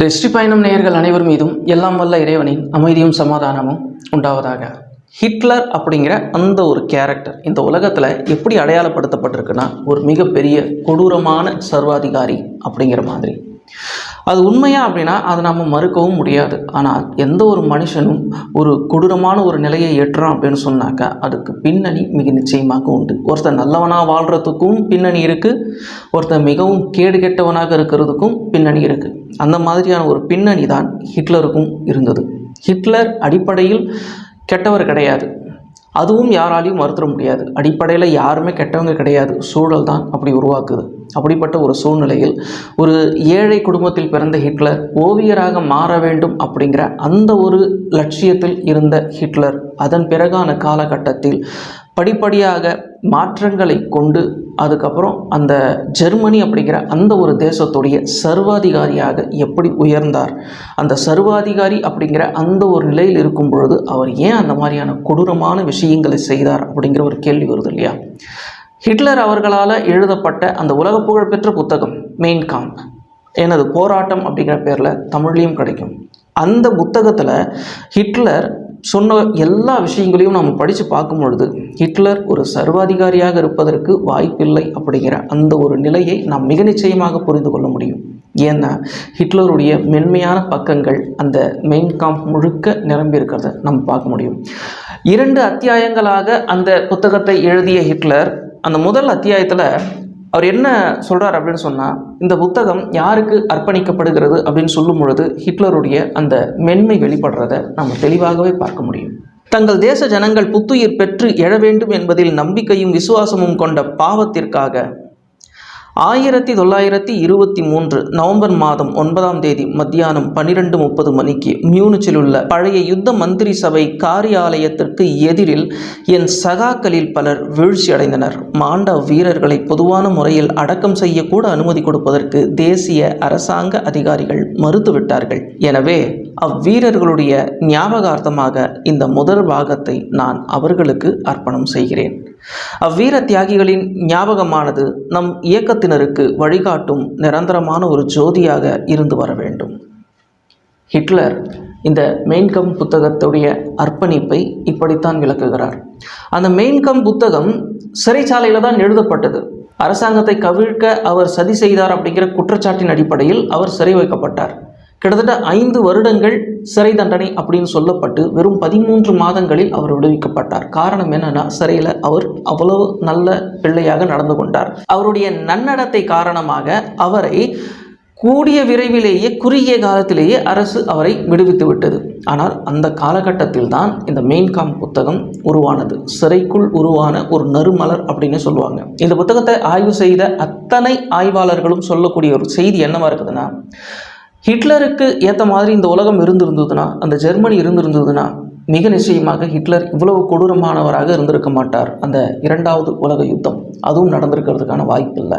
வெற்றி பயணம் நேயர்கள் அனைவர் மீதும் எல்லாம் வல்ல இறைவனின் அமைதியும் சமாதானமும் உண்டாவதாக. ஹிட்லர் அப்படிங்கிற அந்த ஒரு கேரக்டர் இந்த உலகத்தில் எப்படி அடையாளப்படுத்தப்பட்டிருக்குன்னா ஒரு மிகப்பெரிய கொடூரமான சர்வாதிகாரி அப்படிங்கிற மாதிரி. அது உண்மையா அப்படின்னா அதை நம்ம மறுக்கவும் முடியாது. ஆனால் எந்த ஒரு மனுஷனும் ஒரு கொடூரமான ஒரு நிலையை ஏற்றுறான் அப்படின்னு சொன்னாக்கா அதுக்கு பின்னணி மிக நிச்சயமாக உண்டு. ஒருத்தன் நல்லவனாக வாழ்கிறதுக்கும் பின்னணி இருக்குது ஒருத்தன் மிகவும் கேடு கெட்டவனாக இருக்கிறதுக்கும் பின்னணி இருக்குது அந்த மாதிரியான ஒரு பின்னணி தான் ஹிட்லருக்கும் இருந்தது. ஹிட்லர் அடிப்படையில் கெட்டவர் கிடையாது. அதுவும் யாராலையும் மறுத்துட முடியாது. அடிப்படையில் யாருமே கெட்டவங்க கிடையாது. சூழல் தான் அப்படி உருவாக்குது. அப்படிப்பட்ட ஒரு சூழ்நிலையில் ஒரு ஏழை குடும்பத்தில் பிறந்த ஹிட்லர் ஓவியராக மாற வேண்டும் அப்படிங்கிற அந்த ஒரு லட்சியத்தில் இருந்த ஹிட்லர் அதன் பிறகான காலகட்டத்தில் படிப்படியாக மாற்றங்களை கொண்டு அதுக்கப்புறம் அந்த ஜெர்மனி அப்படிங்கிற அந்த ஒரு தேசத்துடைய சர்வாதிகாரியாக எப்படி உயர்ந்தார்? அந்த சர்வாதிகாரி அப்படிங்கிற அந்த ஒரு நிலையில் இருக்கும் பொழுது அவர் ஏன் அந்த மாதிரியான கொடூரமான விஷயங்களை செய்தார் அப்படிங்கிற ஒரு கேள்வி வருது இல்லையா? ஹிட்லர் அவர்களால் எழுதப்பட்ட அந்த உலக புகழ்பெற்ற புத்தகம் மெயின் காம். எனது போராட்டம் அப்படிங்கிற பேரில் தமிழ்லையும் கிடைக்கும். அந்த புத்தகத்தில் ஹிட்லர் சொன்ன எல்லா விஷயங்களையும் நம்ம படித்து பார்க்கும் பொழுது ஹிட்லர் ஒரு சர்வாதிகாரியாக இருப்பதற்கு வாய்ப்பில்லை அப்படிங்கிற அந்த ஒரு நிலையை நாம் மிக நிச்சயமாக புரிந்து கொள்ள முடியும். ஏன்னா ஹிட்லருடைய மென்மையான பக்கங்கள் அந்த மெயின் காம்ப் முழுக்க நிரம்பி இருக்கிறத நம்ம பார்க்க முடியும். இரண்டு அத்தியாயங்களாக அந்த புத்தகத்தை எழுதிய ஹிட்லர் அந்த முதல் அத்தியாயத்தில் அவர் என்ன சொல்கிறார் அப்படின்னு சொன்னால் இந்த புத்தகம் யாருக்கு அர்ப்பணிக்கப்படுகிறது அப்படின்னு சொல்லும் பொழுது ஹிட்லருடைய அந்த மென்மை வெளிப்படுறத நம்ம தெளிவாகவே பார்க்க முடியும். தங்கள் தேச ஜனங்கள் புத்துயிர் பெற்று எழ வேண்டும் என்பதில் நம்பிக்கையும் விசுவாசமும் கொண்ட பாவத்திற்காக ஆயிரத்தி தொள்ளாயிரத்தி இருபத்தி மூன்று நவம்பர் மாதம் ஒன்பதாம் தேதி மத்தியானம் பனிரெண்டு முப்பது மணிக்கு மியூனிச்சில் உள்ள பழைய யுத்த மந்திரி சபை காரியாலயத்திற்கு எதிரில் என் சகாக்களில் பலர் வீழ்ச்சி அடைந்தனர் மாண்ட வீரர்களை பொதுவான முறையில் அடக்கம் செய்யக்கூட அனுமதி கொடுப்பதற்கு தேசிய அரசாங்க அதிகாரிகள் மறுத்துவிட்டார்கள். எனவே அவ்வீரர்களுடைய ஞாபகார்த்தமாக இந்த முதல் பாகத்தை நான் அவர்களுக்கு அர்ப்பணம் செய்கிறேன். அவ்வீர தியாகிகளின் ஞாபகமானது நம் இயக்கத்தினருக்கு வழிகாட்டும் நிரந்தரமான ஒரு ஜோதியாக இருந்து வர வேண்டும். ஹிட்லர் இந்த மெயின்கம் புத்தகத்துடைய அர்ப்பணிப்பை இப்படித்தான் விளக்குகிறார். அந்த மெயின்கம் புத்தகம் சிறைச்சாலையில் தான் எழுதப்பட்டது. அரசாங்கத்தை கவிழ்க்க அவர் சதி செய்தார் அப்படிங்கிற குற்றச்சாட்டின் அடிப்படையில் அவர் சிறை வைக்கப்பட்டார். கிட்டத்தட்ட ஐந்து வருடங்கள் சிறை தண்டனை அப்படின்னு சொல்லப்பட்டு வெறும் பதிமூன்று மாதங்களில் அவர் விடுவிக்கப்பட்டார். காரணம் என்னன்னா சிறையில் அவர் அவ்வளவு நல்ல பிள்ளையாக நடந்து கொண்டார். அவருடைய நன்னடத்தை காரணமாக அவரை கூடிய விரைவிலேயே குறுகிய காலத்திலேயே அரசு அவரை விடுவித்து விட்டது. ஆனால் அந்த காலகட்டத்தில் தான் இந்த மெயின்காம் புத்தகம் உருவானது. சிறைக்குள் உருவான ஒரு நறுமலர் அப்படின்னு சொல்லுவாங்க. இந்த புத்தகத்தை ஆய்வு செய்த அத்தனை ஆய்வாளர்களும் சொல்லக்கூடிய ஒரு செய்தி என்னவா இருக்குதுன்னா ஹிட்லருக்கு ஏற்ற மாதிரி இந்த உலகம் இருந்திருந்ததுன்னா அந்த ஜெர்மனி இருந்திருந்ததுன்னா மிக நிச்சயமாக ஹிட்லர் இவ்வளவு கொடூரமானவராக இருந்திருக்க மாட்டார். அந்த இரண்டாவது உலக யுத்தம். அதுவும் நடந்திருக்கிறதுக்கான வாய்ப்பில்லை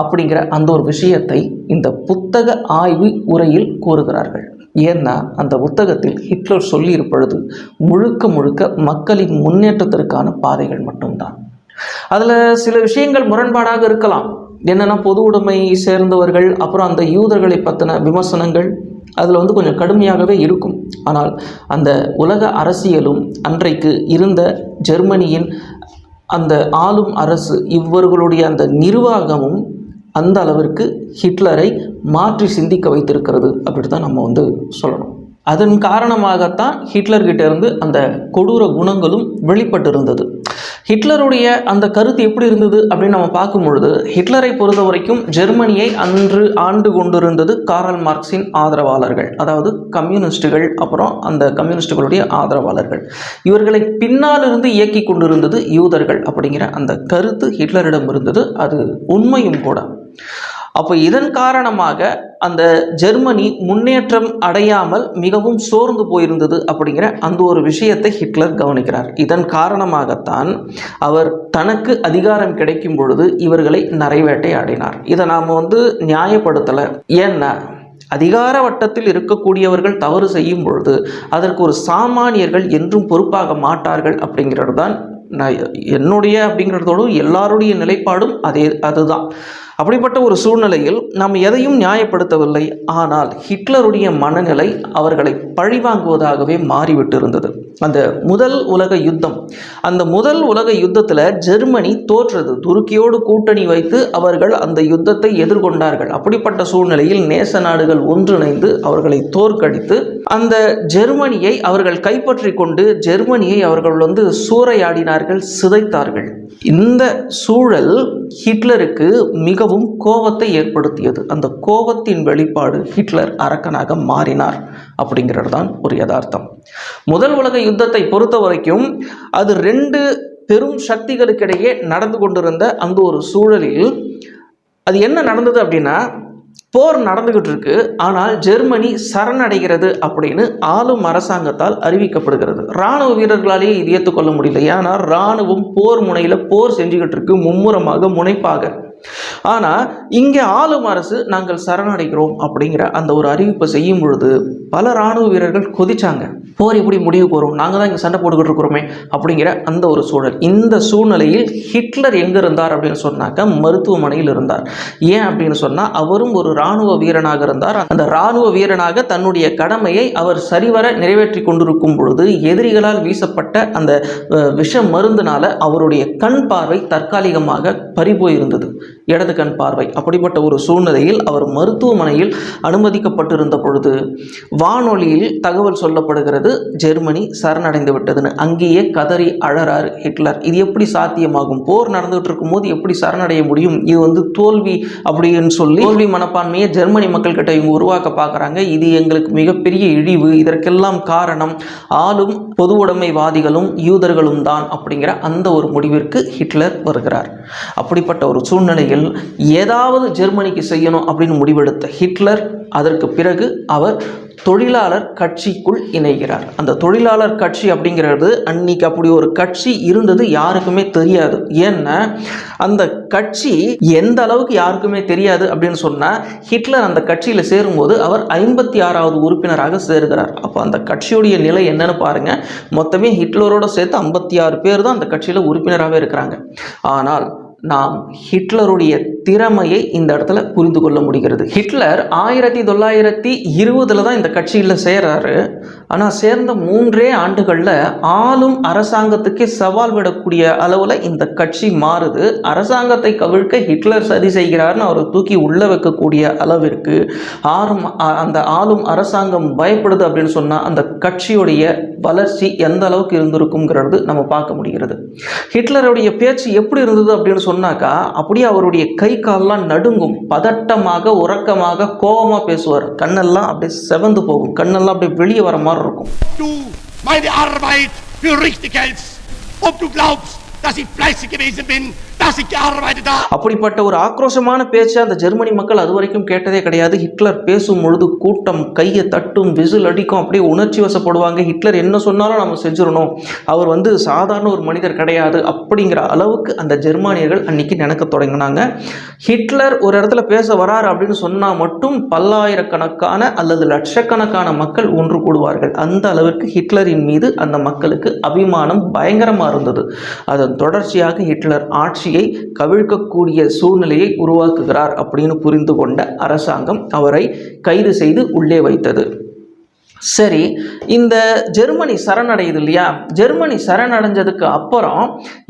அப்படிங்கிற அந்த ஒரு விஷயத்தை இந்த புத்தக ஆய்வு உரையில் கூறுகிறார்கள். ஏன்னா அந்த புத்தகத்தில் ஹிட்லர் சொல்லியிருப்பொழுது முழுக்க முழுக்க மக்களின் முன்னேற்றத்திற்கான பாதைகள் மட்டும்தான். அதில் சில விஷயங்கள் முரண்பாடாக இருக்கலாம். என்னென்னா பொது உடைமை சேர்ந்தவர்கள் அப்புறம் அந்த யூதர்களை பற்றின விமர்சனங்கள் அதில் வந்து கொஞ்சம் கடுமையாகவே இருக்கும். ஆனால் அந்த உலக அரசியலும் அன்றைக்கு இருந்த ஜெர்மனியின் அந்த ஆளும் அரசு இவர்களுடைய அந்த நிர்வாகமும் அந்த அளவிற்கு ஹிட்லரை மாற்றி சிந்திக்க வைத்திருக்கிறது அப்படி தான் நம்ம வந்து சொல்லணும். அதன் காரணமாகத்தான் ஹிட்லர்கிட்ட இருந்து அந்த கொடூர குணங்களும் வெளிப்பட்டிருந்தது. ஹிட்லருடைய அந்த கருத்து எப்படி இருந்தது அப்படின்னு நம்ம பார்க்கும் பொழுது ஹிட்லரை பொறுத்த வரைக்கும் ஜெர்மனியை அன்று ஆண்டு கொண்டிருந்தது காரல் மார்க்ஸின் ஆதரவாளர்கள் அதாவது கம்யூனிஸ்டுகள் அப்புறம் அந்த கம்யூனிஸ்டுகளுடைய ஆதரவாளர்கள். இவர்களை பின்னாலிருந்து இயக்கி கொண்டிருந்தது யூதர்கள் அப்படிங்கிற அந்த கருத்து ஹிட்லரிடம் இருந்தது. அது உண்மையும் கூட. அப்போ இதன் காரணமாக அந்த ஜெர்மனி முன்னேற்றம் அடையாமல் மிகவும் சோர்ந்து போயிருந்தது அப்படிங்கிற அந்த ஒரு விஷயத்தை ஹிட்லர் கவனிக்கிறார். இதன் காரணமாகத்தான் அவர் தனக்கு அதிகாரம் கிடைக்கும் பொழுது இவர்களை நரைவேட்டை ஆடினார் இதை நாம் வந்து நியாயப்படுத்தலை. ஏன்னா அதிகார வட்டத்தில் இருக்கக்கூடியவர்கள் தவறு செய்யும் பொழுது அதற்கு ஒரு சாமானியர்கள் என்றும் பொறுப்பாக மாட்டார்கள் அப்படிங்கிறது தான் நான் என்னுடைய அப்படிங்கிறதோடு எல்லாருடைய நிலைப்பாடும் அதே அதுதான். அப்படிப்பட்ட ஒரு சூழ்நிலையில் நாம் எதையும் நியாயப்படுத்தவில்லை. ஆனால் ஹிட்லருடைய மனநிலை அவர்களை பழிவாங்குவதாகவே மாறிவிட்டிருந்தது. அந்த முதல் உலக யுத்தம் அந்த முதல் உலக யுத்தத்தில் ஜெர்மனி தோற்றது. துருக்கியோடு கூட்டணி வைத்து அவர்கள் அந்த யுத்தத்தை எதிர்கொண்டார்கள். அப்படிப்பட்ட சூழ்நிலையில் நேச நாடுகள் ஒன்றிணைந்து அவர்களை தோற்கடித்து அந்த ஜெர்மனியை அவர்கள் கைப்பற்றி கொண்டு ஜெர்மனியை அவர்கள் வந்து சூறையாடினார்கள் சிதைத்தார்கள். இந்த சூழல் ஹிட்லருக்கு மிக மிகவும் கோபத்தை ஏற்படுத்தியது. அந்த கோபத்தின் வெளிப்பாடு ஹிட்லர் அரக்கனாக மாறினார் அப்படிங்கிறது தான் ஒரு யதார்த்தம். முதல் உலக யுத்தத்தை பொறுத்த வரைக்கும் அது ரெண்டு பெரும் சக்திகளுக்கிடையே நடந்து கொண்டிருந்த அந்த ஒரு சூழலில் அது என்ன நடந்தது அப்படின்னா போர் நடந்துகிட்டு இருக்கு ஆனால் ஜெர்மனி சரணடைகிறது அப்படின்னு ஆளும் அரசாங்கத்தால் அறிவிக்கப்படுகிறது. இராணுவ வீரர்களாலேயே இது ஏற்றுக்கொள்ள முடியல. ஏன்னா இராணுவம் போர் முனையில் போர் செஞ்சுக்கிட்டு இருக்கு மும்முரமாக முனைப்பாக. ஆனால் இங்கே ஆளும் அரசு நாங்கள் சரணடைகிறோம் அப்படிங்கிற அந்த ஒரு அறிவிப்பை செய்யும் பொழுது பல இராணுவ வீரர்கள் கொதிச்சாங்க. போர் எப்படி முடிவுக்கு வரும்? நாங்கள் தான் இங்கே சண்டை போட்டுக்கிட்டு இருக்கிறோமே அப்படிங்கிற அந்த ஒரு சூழல். இந்த சூழ்நிலையில் ஹிட்லர் எங்கே இருந்தார் அப்படின்னு சொன்னாக்க மருத்துவமனையில் இருந்தார். ஏன் அப்படின்னு சொன்னால் அவரும் ஒரு இராணுவ வீரனாக இருந்தார். அந்த இராணுவ வீரனாக தன்னுடைய கடமையை அவர் சரிவர நிறைவேற்றி கொண்டிருக்கும் பொழுது எதிரிகளால் வீசப்பட்ட அந்த விஷ மருந்தினால அவருடைய கண் பார்வை தற்காலிகமாக பறிபோயிருந்தது. great இடது கண் பார்வை. அப்படிப்பட்ட ஒரு சூழ்நிலையில் அவர் மருத்துவமனையில் அனுமதிக்கப்பட்டிருந்த பொழுது வானொலியில் தகவல் சொல்லப்படுகிறது ஜெர்மனி சரணடைந்து விட்டதுன்னு. அங்கேயே கதறி அழறார் ஹிட்லர். இது எப்படி சாத்தியமாகும்? போர் நடந்துகிட்டு இருக்கும்போது எப்படி சரணடைய முடியும்? இது வந்து தோல்வி அப்படின்னு சொல்லி தோல்வி மனப்பான்மையை ஜெர்மனி மக்கள் கிட்ட இவங்க உருவாக்க பார்க்குறாங்க இது எங்களுக்கு மிகப்பெரிய இழிவு. இதற்கெல்லாம் காரணம் ஆளும் பொது உடைமைவாதிகளும் யூதர்களும் தான். அப்படிங்கிற அந்த ஒரு முடிவிற்கு ஹிட்லர் வருகிறார். அப்படிப்பட்ட ஒரு சூழ்நிலையில் ஏதாவது ஜெர்மனிக்கு செய்யணும் அப்படின்னு முடிவெடுத்த ஹிட்லர் அதற்கு பிறகு அவர் தொழிலாளர் கட்சிக்குள் இணைகிறார். அந்த தொழிலாளர் கட்சி அப்படிங்கிறது அன்னைக்கு அப்படி ஒரு கட்சி இருந்தது யாருக்குமே தெரியாது. ஏன்னா அந்த கட்சி எந்த அளவுக்கு யாருக்குமே தெரியாது அப்படின்னு சொன்னால் ஹிட்லர் அந்த கட்சியில் சேரும்போது அவர் ஐம்பத்தி ஆறாவது உறுப்பினராக சேருகிறார். அப்போ அந்த கட்சியுடைய நிலை என்னன்னு பாருங்க. மொத்தமே ஹிட்லரோட சேர்த்து ஐம்பத்தி ஆறு பேர் தான் அந்த கட்சியில் உறுப்பினராகவே இருக்கிறாங்க. ஆனால் நாம் ஹிட்லருடைய திறமையை இந்த இடத்துல புரிந்து கொள்ள முடிகிறது. ஹிட்லர் ஆயிரத்தி தொள்ளாயிரத்தி இருபதுல தான் இந்த கட்சியில் சேர்றாரு ஆனால் சேர்ந்த மூன்றே ஆண்டுகளில் ஆளும் அரசாங்கத்துக்கே சவால் விடக்கூடிய அளவில் இந்த கட்சி மாறுது. அரசாங்கத்தை கவிழ்க்க ஹிட்லர் சதி செய்கிறார்னு அவரை தூக்கி உள்ள வைக்கக்கூடிய அளவிற்கு ஆறும் அந்த ஆளும் அரசாங்கம் பயப்படுது அப்படின்னு சொன்னால் அந்த கட்சியுடைய வளர்ச்சி எந்த அளவுக்கு இருந்திருக்குங்கிறது நம்ம பார்க்க முடிகிறது. ஹிட்லருடைய பேச்சு எப்படி இருந்தது அப்படின்னு சொன்னாக்கா அப்படியே அவருடைய கை கால்லாம் நடுங்கும். பதட்டமாக உறக்கமாக கோபமாக பேசுவார். கண்ணெல்லாம் அப்படியே செவந்து போகும். கண்ணெல்லாம் அப்படியே வெளியே வர மாதிரி இருக்கும். Dass ich fleißig gewesen bin, dass ich gearbeitet habe. அப்படிப்பட்ட ஒரு ஆக்ரோஷமான பேச்சை அந்த ஜெர்மனி மக்கள் அது வரைக்கும் கேட்டதே கிடையாது. ஹிட்லர் பேசும் பொழுது கூட்டம் கையை தட்டும் விசில் அடிக்கும் அப்படியே உணர்ச்சி வசப்படுவாங்க. ஹிட்லர் என்ன சொன்னாலும் நம்ம செஞ்சிடணும். அவர் வந்து சாதாரண ஒரு மனிதர் கிடையாது. அப்படிங்கிற அளவுக்கு அந்த ஜெர்மானியர்கள் அன்னைக்கு நினைக்க தொடங்கினாங்க. ஹிட்லர் ஒரு இடத்துல பேச வராரு அப்படின்னு சொன்னால் மட்டும் பல்லாயிரக்கணக்கான அல்லது லட்சக்கணக்கான மக்கள் ஒன்று கூடுவார்கள். அந்த அளவிற்கு ஹிட்லரின் மீது அந்த மக்களுக்கு அபிமானம் பயங்கரமாக இருந்தது. அது தொடர்ச்சியாக ஹிட்லர் ஆட்சியை கவிழ்க்கக்கூடிய சூழ்நிலையை உருவாக்குகிறார் அப்படின்னு புரிந்து கொண்ட அரசாங்கம் அவரை கைது செய்து உள்ளே வைத்தது. சரி இந்த ஜெர்மனி சரணடையுது இல்லையா? ஜெர்மனி சரணடைஞ்சதுக்கு அப்புறம்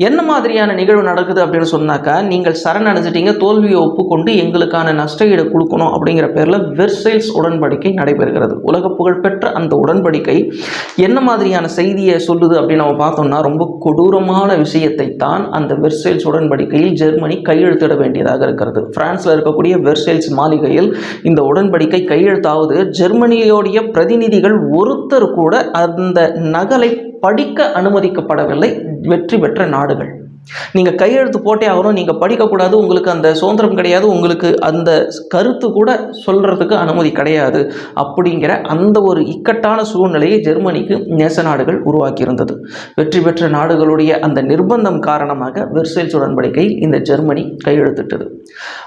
என்ன மாதிரியான நிகழ்வு நடக்குது அப்படின்னு சொன்னாக்கா நீங்கள் சரணடைஞ்சிட்டீங்க தோல்வியை ஒப்புக்கொண்டு எங்களுக்கான நஷ்டஈடு கொடுக்கணும் அப்படிங்கிற பேரில் வெர்சைல்ஸ் உடன்படிக்கை நடைபெறுகிறது. உலக புகழ்பெற்ற அந்த உடன்படிக்கை என்ன மாதிரியான செய்தியை சொல்லுது அப்படின்னு நம்ம பார்த்தோம்னா ரொம்ப கொடூரமான விஷயத்தை தான் அந்த வெர்சைல்ஸ் உடன்படிக்கையில் ஜெர்மனி கையெழுத்திட வேண்டியதாக இருக்கிறது. பிரான்ஸில் இருக்கக்கூடிய வெர்சைல்ஸ் மாளிகையில் இந்த உடன்படிக்கை கையெழுத்தாவது ஜெர்மனியோடைய பிரதிநிதிகள் ஒருத்தர் கூட அந்த நகலை படிக்க அனுமதிக்கப்படவில்லை. வெற்றி பெற்ற நாடுகள். நீங்கள் கையெழுத்து போட்டே ஆகணும் நீங்கள் படிக்கக்கூடாது உங்களுக்கு அந்த சுதந்திரம் கிடையாது உங்களுக்கு அந்த கருத்து கூட சொல்கிறதுக்கு அனுமதி கிடையாது அப்படிங்கிற அந்த ஒரு இக்கட்டான சூழ்நிலையை ஜெர்மனிக்கு நேச நாடுகள் உருவாக்கியிருந்தது. வெற்றி பெற்ற நாடுகளுடைய அந்த நிர்பந்தம் காரணமாக வெர்சைல்ஸ் உடன்படிக்கையில் இந்த ஜெர்மனி கையெழுத்திட்டது.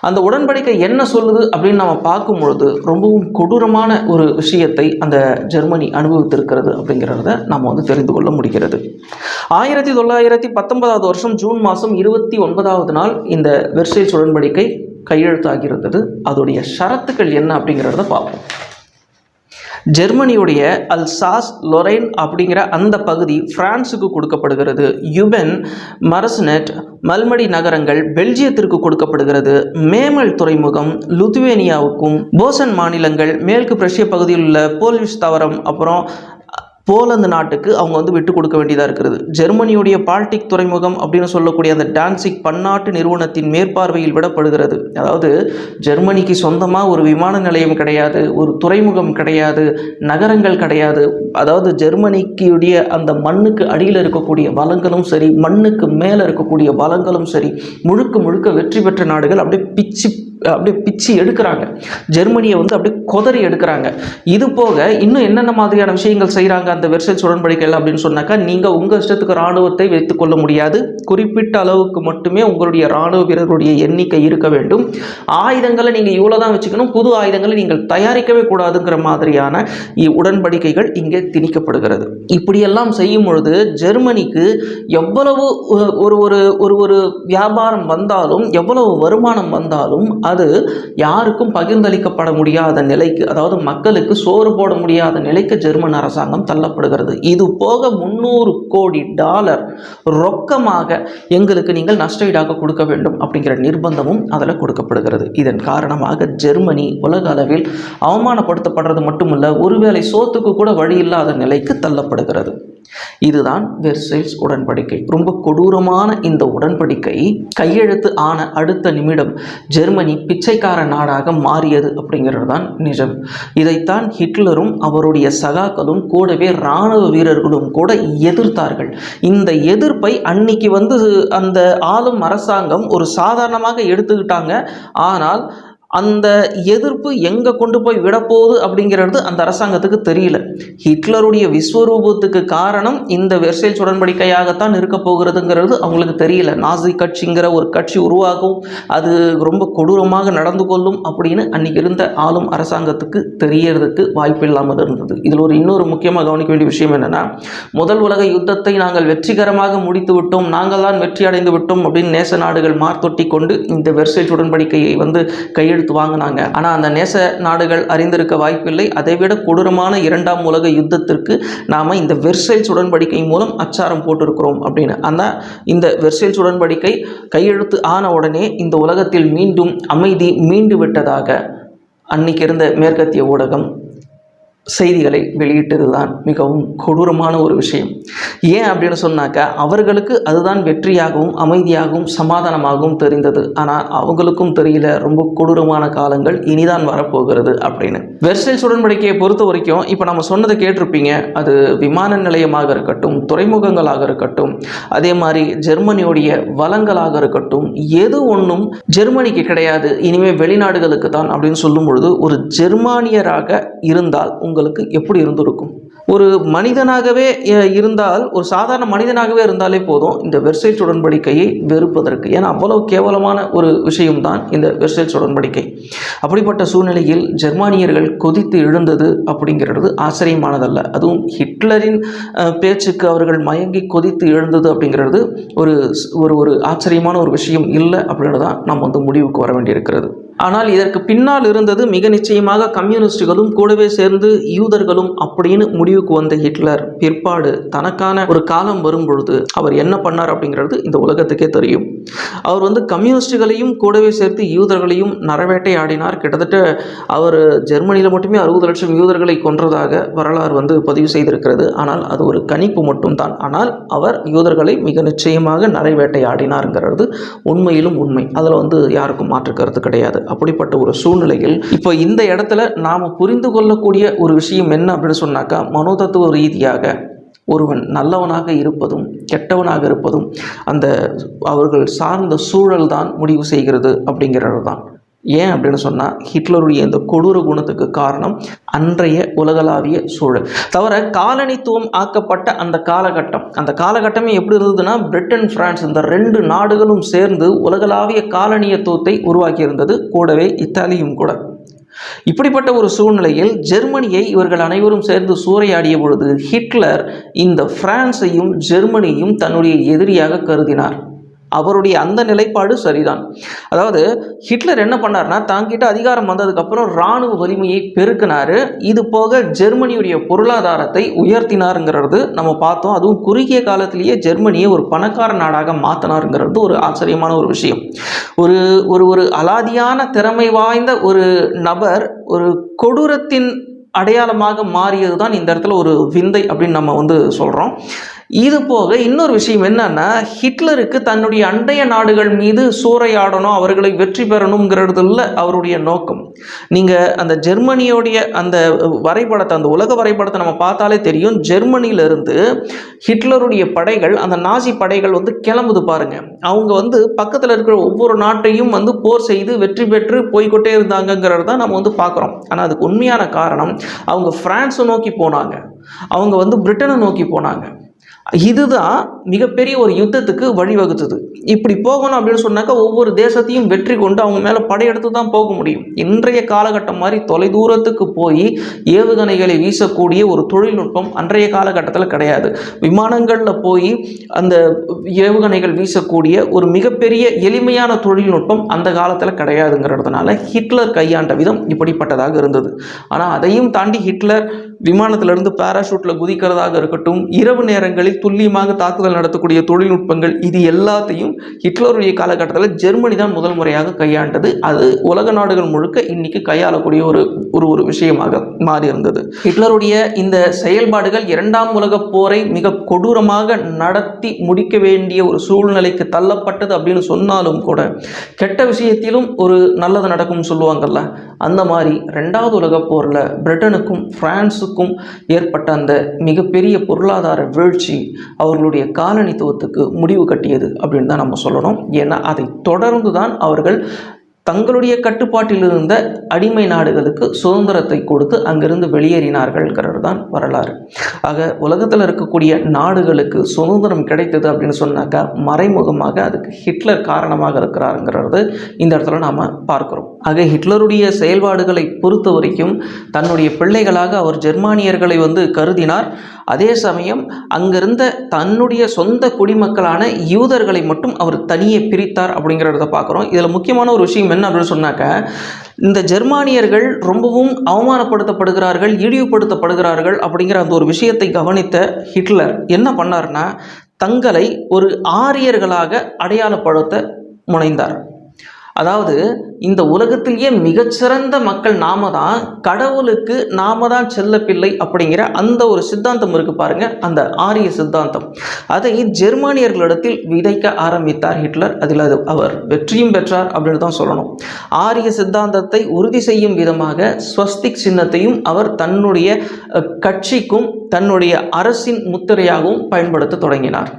அந்த உடன்படிக்கை என்ன சொல்லுது அப்படின்னு நம்ம பார்க்கும் பொழுது ரொம்பவும் கொடூரமான ஒரு விஷயத்தை அந்த ஜெர்மனி அனுபவித்திருக்கிறது அப்படிங்கிறத நாம் வந்து தெரிந்து கொள்ள முடிகிறது. ஆயிரத்தி தொள்ளாயிரத்தி பத்தொன்பதாவது வருஷம் ஜூன் ஜூன் மாதம் இருபத்தி ஒன்பதாவது நாள் இந்த வெர்சைல்ஸ் உடன்படிக்கை கையெழுத்தாகியிருந்தது. அதோடைய ஷரத்துக்கள் என்ன அப்படிங்கிறத பார்ப்போம். ஜெர்மனியுடைய அல்சாஸ் லொரைன் அப்படிங்கிற அந்த பகுதி பிரான்சுக்கு கொடுக்கப்படுகிறது. யுபென் மரஸ்னெட் மல்மடி நகரங்கள் பெல்ஜியத்திற்கு கொடுக்கப்படுகிறது. மேமல் துறைமுகம் லுத்வேனியாவுக்கும் போசன் மாநிலங்கள் மேற்கு பிரஷ்ய பகுதியில் உள்ள போலிஷ் தவரம் அப்புறம் போலந்து நாட்டுக்கு அவங்க வந்து விட்டு கொடுக்க வேண்டியதாக இருக்கிறது. ஜெர்மனியுடைய பால்டிக் துறைமுகம் அப்படின்னு சொல்லக்கூடிய அந்த டான்சிக் பன்னாட்டு நிறுவனத்தின் மேற்பார்வையில் விடப்படுகிறது. அதாவது ஜெர்மனிக்கு சொந்தமாக ஒரு விமான நிலையம் கிடையாது ஒரு துறைமுகம் கிடையாது நகரங்கள் கிடையாது. அதாவது ஜெர்மனிக்குடைய அந்த மண்ணுக்கு அடியில் இருக்கக்கூடிய வளங்களும் சரி மண்ணுக்கு மேலே இருக்கக்கூடிய வளங்களும் சரி முழுக்க முழுக்க வெற்றி பெற்ற நாடுகள் அப்படியே பிச்சு அப்படியே பிச்சு எடுக்கிறாங்க. ஜெர்மனியை வந்து அப்படியே கொதறி எடுக்கிறாங்க. இது போக இன்னும் என்னென்ன மாதிரியான விஷயங்கள் செய்கிறாங்க அந்த வெர்சல்ஸ் உடன்படிக்கைகள் அப்படின்னு சொன்னாக்கா நீங்கள் உங்கள் இஷ்டத்துக்கு இராணுவத்தை வைத்துக் கொள்ள முடியாது. குறிப்பிட்ட அளவுக்கு மட்டுமே உங்களுடைய இராணுவ வீரர்களுடைய எண்ணிக்கை இருக்க வேண்டும். ஆயுதங்களை நீங்கள் இவ்வளோ தான் வச்சுக்கணும். புது ஆயுதங்களை நீங்கள் தயாரிக்கவே கூடாதுங்கிற மாதிரியான இ- உடன்படிக்கைகள் இங்கே திணிக்கப்படுகிறது. இப்படியெல்லாம் செய்யும் பொழுது ஜெர்மனிக்கு எவ்வளவு ஒரு ஒரு ஒரு ஒரு வியாபாரம் வந்தாலும் எவ்வளவு வருமானம் வந்தாலும் அது யாருக்கும் பகிர்ந்தளிக்கப்பட முடியாத நிலைக்கு அதாவது மக்களுக்கு சோறு போட முடியாத நிலைக்கு ஜெர்மன் அரசாங்கம் தள்ளப்படுகிறது. இது போக முந்நூறு கோடி டாலர் ரொக்கமாக எங்களுக்கு நீங்கள் நஷ்டஈடாக கொடுக்க வேண்டும் அப்படிங்கிற நிர்பந்தமும் அதில் கொடுக்கப்படுகிறது. இதன் காரணமாக ஜெர்மனி உலக அளவில் அவமானப்படுத்தப்படுறது மட்டுமல்ல ஒருவேளை சோத்துக்கு கூட வழி இல்லாத நிலைக்கு தள்ளப்படுகிறது. இதுதான் வெர்சைல்ஸ் உடன்படிக்கை. ரொம்ப கொடூரமான இந்த உடன்படிக்கை கையெழுத்து ஆன அடுத்த நிமிடம் ஜெர்மனி பிச்சைக்கார நாடாக மாறியது அப்படிங்கிறது தான் நிஜம். இதைத்தான் ஹிட்லரும் அவருடைய சகாக்களும் கூடவே இராணுவ வீரர்களும் கூட எதிர்த்தார்கள். இந்த எதிர்ப்பை அன்னைக்கு வந்து அந்த ஆளும் அரசாங்கம் ஒரு சாதாரணமாக எடுத்துக்கிட்டாங்க. ஆனால் அந்த எதிர்ப்பு எங்கே கொண்டு போய் விடப்போகுது அப்படிங்கிறது அந்த அரசாங்கத்துக்கு தெரியல. ஹிட்லருடைய விஸ்வரூபத்துக்கு காரணம் இந்த வெர்சைல்ஸ் உடன்படிக்கையாகத்தான் இருக்க போகிறதுங்கிறது அவங்களுக்கு தெரியல. நாசி கட்சிங்கிற ஒரு கட்சி உருவாகும் அது ரொம்ப கொடூரமாக நடந்து கொள்ளும் அப்படின்னு அன்னைக்கு இருந்த ஆளும் அரசாங்கத்துக்கு தெரியறதுக்கு வாய்ப்பில்லாமல் இருந்தது. இதில் ஒரு இன்னொரு முக்கியமாக கவனிக்க வேண்டிய விஷயம் என்னென்னா முதல் உலக யுத்தத்தை நாங்கள் வெற்றிகரமாக முடித்து விட்டோம் நாங்கள் தான் வெற்றி அடைந்து விட்டோம் அப்படின்னு நேச நாடுகள் மார்த்தொட்டி கொண்டு இந்த வெர்சைல்ஸ் உடன்படிக்கையை வந்து கையெழுத்து வாங்கினாங்க. ஆனால் அந்த நேச நாடுகள் அறிந்திருக்க வாய்ப்பில்லை. அதைவிட கொடூரமான இரண்டாம் உலக யுத்தத்திற்கு நாம் இந்த வெர்சைல்ஸ் உடன்படிக்கை மூலம் அச்சாரம் போட்டிருக்கிறோம் அப்படின்னு. ஆனால் இந்த வெர்சைல்ஸ் உடன்படிக்கை கையெழுத்து ஆன உடனே இந்த உலகத்தில் மீண்டும் அமைதி மீண்டு விட்டதாக அன்னைக்கு இருந்த மேற்கத்திய ஊடகம் செய்திகளை வெளியிட்டது தான் மிகவும் கொடூரமான ஒரு விஷயம். ஏன் அப்படின்னு சொன்னாக்கா அவர்களுக்கு அதுதான் வெற்றியாகவும் அமைதியாகவும் சமாதானமாகவும் தெரிந்தது. ஆனால் அவங்களுக்கும் தெரியல ரொம்ப கொடூரமான காலங்கள் இனிதான் வரப்போகிறது அப்படின்னு. வெர்சைல்ஸ் உடன்படிக்கையை பொறுத்த வரைக்கும் இப்போ நம்ம சொன்னதை கேட்டிருப்பீங்க. அது விமான நிலையமாக இருக்கட்டும் துறைமுகங்களாக இருக்கட்டும் அதே மாதிரி ஜெர்மனியுடைய வளங்களாக இருக்கட்டும் எது ஒன்றும் ஜெர்மனிக்கு கிடையாது இனிமேல் வெளிநாடுகளுக்கு தான் அப்படின்னு சொல்லும் பொழுது ஒரு ஜெர்மானியராக இருந்தால் உங்கள் உங்களுக்கு எப்படி இருந்திருக்கும்? ஒரு மனிதனாகவே இருந்தால் ஒரு சாதாரண மனிதனாகவே இருந்தாலே போதும் இந்த வெர்சைல்ஸ் உடன்படிக்கையை வெறுப்பதற்கு. ஏன்னா அவ்வளவு கேவலமான ஒரு விஷயம்தான் இந்த வெர்சைல்ஸ் உடன்படிக்கை. அப்படிப்பட்ட சூழ்நிலையில் ஜெர்மானியர்கள் கொதித்து எழுந்தது அப்படிங்கிறது ஆச்சரியமானதல்ல. அதுவும் ஹிட்லரின் பேச்சுக்கு அவர்கள் மயங்கி கொதித்து எழுந்தது அப்படிங்கிறது ஒரு ஒரு ஒரு ஆச்சரியமான ஒரு விஷயம் இல்லை அப்படின்னு தான் நாம் வந்து முடிவுக்கு வர வேண்டியிருக்கிறது. ஆனால் இதற்கு பின்னால் இருந்தது மிக நிச்சயமாக கம்யூனிஸ்டுகளும் கூடவே சேர்ந்து யூதர்களும் அப்படின்னு முடிவுக்கு வந்த ஹிட்லர். பிற்பாடு தனக்கான ஒரு காலம் வரும் பொழுது அவர் என்ன பண்ணார் அப்படிங்கிறது இந்த உலகத்துக்கே தெரியும். அவர் வந்து கம்யூனிஸ்டுகளையும் கூடவே சேர்த்து யூதர்களையும் நரவேட்டை ஆடினார் கிட்டத்தட்ட அவர் ஜெர்மனியில் மட்டுமே அறுபது லட்சம் யூதர்களை கொன்றதாக வரலாறு வந்து பதிவு செய்திருக்கிறது. ஆனால் அது ஒரு கணிப்பு மட்டும்தான். ஆனால் அவர் யூதர்களை மிக நிச்சயமாக நரைவேட்டை ஆடினாருங்கிறது உண்மையிலும் உண்மை. அதில் வந்து யாருக்கும் மாற்று கருத்து கிடையாது. அப்படிப்பட்ட ஒரு சூழ்நிலையில் இப்போ இந்த இடத்துல நாம் புரிந்து கொள்ளக்கூடிய ஒரு விஷயம் என்ன அப்படின்னு சொன்னாக்கா மனோதத்துவ ரீதியாக ஒருவன் நல்லவனாக இருப்பதும் கெட்டவனாக இருப்பதும் அந்த அவர்கள் சார்ந்த சூழல் தான் முடிவு செய்கிறது அப்படிங்கிறது தான் ஏன் அப்படின்னு சொன்னால் ஹிட்லருடைய இந்த கொடூர குணத்துக்கு காரணம் அன்றைய உலகளாவிய சூழல். தவிர காலனித்துவம் ஆக்கப்பட்ட அந்த காலகட்டம். அந்த காலகட்டமே எப்படி இருந்ததுன்னா பிரிட்டன் பிரான்ஸ் இந்த ரெண்டு நாடுகளும் சேர்ந்து உலகளாவிய காலனியத்துவத்தை உருவாக்கியிருந்தது கூடவே இத்தாலியும் கூட. இப்படிப்பட்ட ஒரு சூழ்நிலையில் ஜெர்மனியை இவர்கள் அனைவரும் சேர்ந்து சூறையாடிய பொழுது ஹிட்லர் இந்த பிரான்ஸையும் ஜெர்மனியும் தன்னுடைய எதிரியாக கருதினார். அவருடைய அந்த நிலைப்பாடு சரிதான். அதாவது ஹிட்லர் என்ன பண்ணார்னா தாங்கிட்ட அதிகாரம் வந்ததுக்கப்புறம் இராணுவ வலிமையை பெருக்கினார். இது போக ஜெர்மனியுடைய பொருளாதாரத்தை உயர்த்தினாருங்கிறது நம்ம பார்த்தோம். அதுவும் குறுகிய காலத்திலேயே ஜெர்மனியை ஒரு பணக்கார நாடாக மாற்றினாருங்கிறது ஒரு ஆச்சரியமான ஒரு விஷயம். ஒரு ஒரு ஒரு அலாதியான திறமை வாய்ந்த ஒரு நபர் ஒரு கொடூரத்தின் அடையாளமாக மாறியது தான் இந்த இடத்துல ஒரு விந்தை அப்படின்னு நம்ம வந்து சொல்கிறோம் இது போக இன்னொரு விஷயம் என்னன்னா ஹிட்லருக்கு தன்னுடைய அண்டைய நாடுகள் மீது சூறையாடணும் அவர்களை வெற்றி பெறணுங்கிறதுல அவருடைய நோக்கம். நீங்கள் அந்த ஜெர்மனியோடைய அந்த வரைபடத்தை அந்த உலக வரைபடத்தை நம்ம பார்த்தாலே தெரியும். ஜெர்மனியிலிருந்து ஹிட்லருடைய படைகள் அந்த நாசி படைகள் வந்து கிளம்புது பாருங்க. அவங்க வந்து பக்கத்தில் இருக்கிற ஒவ்வொரு நாட்டையும் வந்து போர் செய்து வெற்றி பெற்று போய்க்கொண்டே இருந்தாங்கங்கிறது தான் நம்ம வந்து பார்க்குறோம். ஆனால் அதுக்கு உண்மையான காரணம் அவங்க பிரான்ஸை நோக்கி போனாங்க. அவங்க வந்து பிரிட்டனை நோக்கி போனாங்க. இதுதான் மிகப்பெரிய ஒரு யுத்தத்துக்கு வழிவகுத்தது. இப்படி போகணும் அப்படின்னு சொன்னாக்கா ஒவ்வொரு தேசத்தையும் வெற்றி கொண்டு அவங்க மேலே படையெடுத்து தான் போக முடியும். இன்றைய காலகட்டம் மாதிரி தொலைதூரத்துக்கு போய் ஏவுகணைகளை வீசக்கூடிய ஒரு தொழில்நுட்பம் அன்றைய காலகட்டத்தில் கிடையாது. விமானங்களில் போய் அந்த ஏவுகணைகள் வீசக்கூடிய ஒரு மிகப்பெரிய எளிமையான தொழில்நுட்பம் அந்த காலத்தில் கிடையாதுங்கிறதுனால ஹிட்லர் கையாண்ட விதம் இப்படிப்பட்டதாக இருந்தது. ஆனால் அதையும் தாண்டி ஹிட்லர் விமானத்திலிருந்து பாராஷூட்டில் குதிக்கிறதாக இருக்கட்டும் இரவு நேரங்களில் துல்லியமாக தாக்குதல் நடத்தக்கூடிய தொழில்நுட்பங்கள் இது எல்லாத்தையும் ஹிட்லருடைய காலகட்டத்தில் ஜெர்மனி தான் முதல் முறையாக கையாண்டது. அது உலக நாடுகள் முழுக்க இன்னைக்கு கையாளக்கூடிய ஒரு ஒரு ஒரு விஷயமாக மாறி இருந்தது ஹிட்லருடைய இந்த செயல்பாடுகள் இரண்டாம் உலகப் போரை மிக கொடூரமாக நடத்தி முடிக்க வேண்டிய ஒரு சூழ்நிலைக்கு தள்ளப்பட்டது அப்படின்னு சொன்னாலும் கூட கெட்ட விஷயத்திலும் ஒரு நல்லது நடக்கும்னு சொல்லுவாங்கல்ல அந்த மாதிரி ரெண்டாவது உலக போரில் பிரிட்டனுக்கும் பிரான்ஸுக்கும் ஏற்பட்ட அந்த மிகப்பெரிய பொருளாதார வீழ்ச்சி அவர்களுடைய காலனித்துவத்துக்கு முடிவு கட்டியது அப்படின்னு தான் நம்ம சொல்லணும். ஏன்னா அதை தொடர்ந்து தான் அவர்கள் தங்களுடைய கட்டுப்பாட்டில் இருந்த அடிமை நாடுகளுக்கு சுதந்திரத்தை கொடுத்து அங்கிருந்து வெளியேறினார்கள்ங்கிறது தான் வரலாறு. ஆக உலகத்தில் இருக்கக்கூடிய நாடுகளுக்கு சுதந்திரம் கிடைத்தது அப்படின்னு சொன்னாக்கா மறைமுகமாக அதுக்கு ஹிட்லர் காரணமாக இருக்கிறாருங்கிறது இந்த இடத்துல நாம் பார்க்குறோம். ஆக ஹிட்லருடைய செயல்பாடுகளை பொறுத்த வரைக்கும் தன்னுடைய பிள்ளைகளாக அவர் ஜெர்மானியர்களை வந்து கருதினார். அதே சமயம் அங்கிருந்த தன்னுடைய சொந்த குடிமக்களான யூதர்களை மட்டும் அவர் தனியே பிரித்தார் அப்படிங்கிறத பார்க்குறோம். இதில் முக்கியமான ஒரு விஷயம் என்ன அப்படின்னு சொன்னாக்க இந்த ஜெர்மானியர்கள் ரொம்பவும் அவமானப்படுத்தப்படுகிறார்கள் இழிவுபடுத்தப்படுகிறார்கள் அப்படிங்கிற அந்த ஒரு விஷயத்தை கவனித்த ஹிட்லர் என்ன பண்ணார்னா தங்களை ஒரு ஆரியர்களாக அடையாளப்படுத்த முனைந்தார். அதாவது இந்த உலகத்திலேயே மிகச்சிறந்த மக்கள் நாம தான் கடவுளுக்கு நாம தான் செல்ல பிள்ளை அப்படிங்கிற அந்த ஒரு சித்தாந்தம் இருக்கு பாருங்க அந்த ஆரிய சித்தாந்தம். அதை ஜெர்மானியர்களிடத்தில் விதைக்க ஆரம்பித்தார் ஹிட்லர். அதில் அது அவர் வெற்றியும் பெற்றார் அப்படின்னு தான் சொல்லணும். ஆரிய சித்தாந்தத்தை உறுதி செய்யும் விதமாக ஸ்வஸ்திக் சின்னத்தையும் அவர் தன்னுடைய கட்சிக்கும் தன்னுடைய அரசின் முத்திரையாகவும் பயன்படுத்த தொடங்கினார்.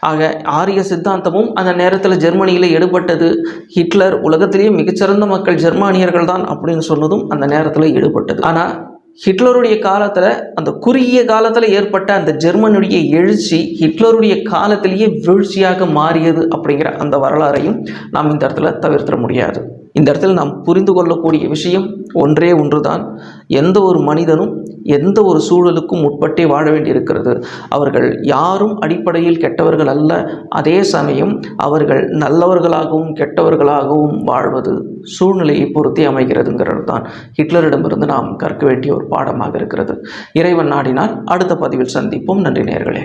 ஆக ஆரிய சித்தாந்தமும் அந்த நேரத்தில் ஜெர்மனியில் எடுபட்டது ஹிட்லர் உலகத்திலேயே மிகச்சிறந்த மக்கள் ஜெர்மானியர்கள் தான் அப்படின்னு சொன்னதும் அந்த நேரத்தில் எடுபட்டது ஆனால் ஹிட்லருடைய காலத்தில் அந்த குறுகிய காலத்தில் ஏற்பட்ட அந்த ஜெர்மனுடைய எழுச்சி ஹிட்லருடைய காலத்திலேயே வீழ்ச்சியாக மாறியது அப்படிங்கிற அந்த வரலாறையும் நாம் இந்த இடத்துல தவிர்த்திட முடியாது. இந்த இடத்துல நாம் புரிந்து கொள்ளக்கூடிய விஷயம் ஒன்றே ஒன்றுதான். எந்த ஒரு மனிதனும் எந்த ஒரு சூழலுக்கும் உட்பட்டே வாழ வேண்டியிருக்கிறது. அவர்கள் யாரும் அடிப்படையில் கெட்டவர்கள் அல்ல. அதே சமயம் அவர்கள் நல்லவர்களாகவும் கெட்டவர்களாகவும் வாழ்வது சூழ்நிலையை பொறுத்தே அமைகிறதுங்கிறது தான் ஹிட்லரிடமிருந்து நாம் கற்க வேண்டிய ஒரு பாடமாக இருக்கிறது. இறைவன் நாடினால் அடுத்த பதிவில் சந்திப்போம். நன்றி நேயர்களே.